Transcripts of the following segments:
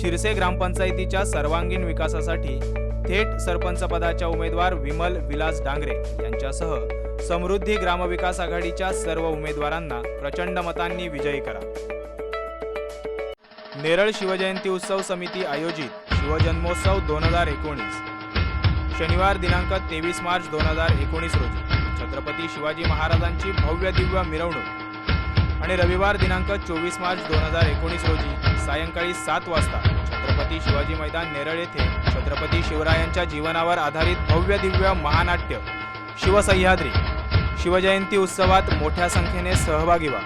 शिरसे ग्रामपंचायतीच्या सर्वांगीण विकासासाठी थेट सरपंचपदाच्या उमेदवार विमल विलास डांगरे यांच्यासह समृद्धी ग्रामविकास आघाडीच्या सर्व उमेदवारांना प्रचंड मतांनी विजयी करा. नेरळ शिवजयंती उत्सव समिती आयोजित शिवजन्मोत्सव दोन हजार एकोणीस. शनिवार दिनांक तेवीस मार्च दोन हजार एकोणीस रोजी छत्रपती शिवाजी महाराजांची भव्य दिव्य मिरवणूक आणि रविवार दिनांक चोवीस मार्च दोन हजार एकोणीस रोजी सायंकाळी सात वाजता छत्रपती शिवाजी मैदान नेरळ येथे छत्रपती शिवरायांच्या जीवनावर आधारित भव्य दिव्य महानाट्य शिवसह्याद्री शिवजयंती उत्सवात मोठ्या संख्येने सहभागी व्हा.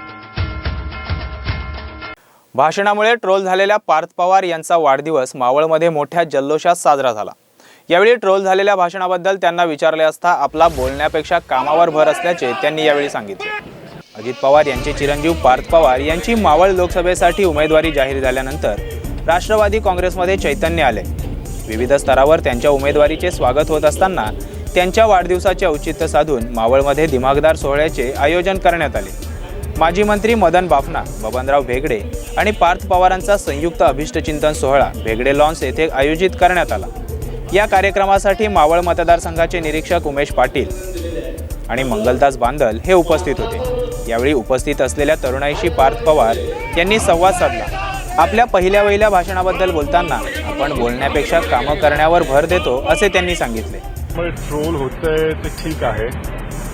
भाषणामुळे ट्रोल झालेल्या पार्थ पवार यांचा वाढदिवस मावळमध्ये मोठ्या जल्लोषात साजरा झाला. यावेळी ट्रोल झालेल्या भाषणाबद्दल त्यांना विचारले असता आपला बोलण्यापेक्षा कामावर भर असल्याचे त्यांनी यावेळी सांगितले. अजित पवार यांचे चिरंजीव पार्थ पवार यांची मावळ लोकसभेसाठी उमेदवारी जाहीर झाल्यानंतर राष्ट्रवादी काँग्रेसमध्ये चैतन्य आले. विविध स्तरावर त्यांच्या उमेदवारीचे स्वागत होत असताना त्यांच्या वाढदिवसाचे औचित्य साधून मावळमध्ये दिमागदार सोहळ्याचे आयोजन करण्यात आले. माजी मंत्री मदन बाफना बबनराव भेगडे आणि पार्थ पवारांचा संयुक्त अभिष्टचिंतन सोहळा भेगडे लॉन्स येथे आयोजित करण्यात आला. या कार्यक्रमासाठी मावळ मतदारसंघाचे निरीक्षक उमेश पाटील आणि मंगलदास बांदल हे उपस्थित होते. यावेळी उपस्थित असलेल्या तरुणाईशी पार्थ पवार यांनी संवाद साधला. आपल्या पहिल्या वहिल्या भाषणाबद्दल बोलताना आपण बोलण्यापेक्षा कामं करण्यावर भर देतो असे त्यांनी सांगितले. ट्रोल होतंय ते ठीक आहे.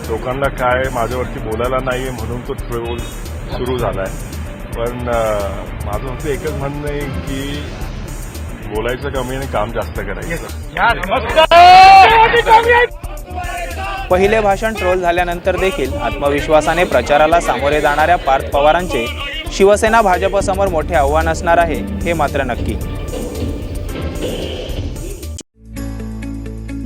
लोकांना काय माझ्यावरती बोलायला नाहीये म्हणून तो ट्रोल सुरू झालाय. पण माझं फक्त एकच म्हणणं आहे की बोलायचं कमी आणि काम जास्त करायचं. पहिले भाषण ट्रोल झाल्यानंतर देखील आत्मविश्वासाने प्रचाराला सामोरे जाणाऱ्या पार्थ पवारांचे शिवसेना भाजपसमोर मोठे आव्हान असणार आहे हे मात्र नक्की.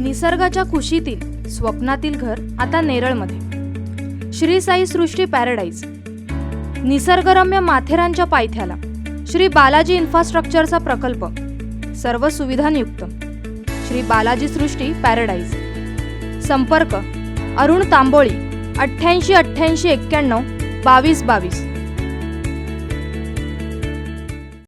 निसर्गाच्या कुशीतील स्वप्नातील घर आता नेरळमध्ये. श्री साई सृष्टी पॅराडाईज. निसर्गरम्य माथेरानच्या पायथ्याला श्री बालाजी इन्फ्रास्ट्रक्चरचा प्रकल्प. सर्व सुविधांयुक्त श्री बालाजी सृष्टी पॅराडाईज. संपर्क. अरुण तांबोळी अठ्ठ्याऐंशी अठ्ठ्याऐंशी एक्क्याण्णव बावीस बावीस.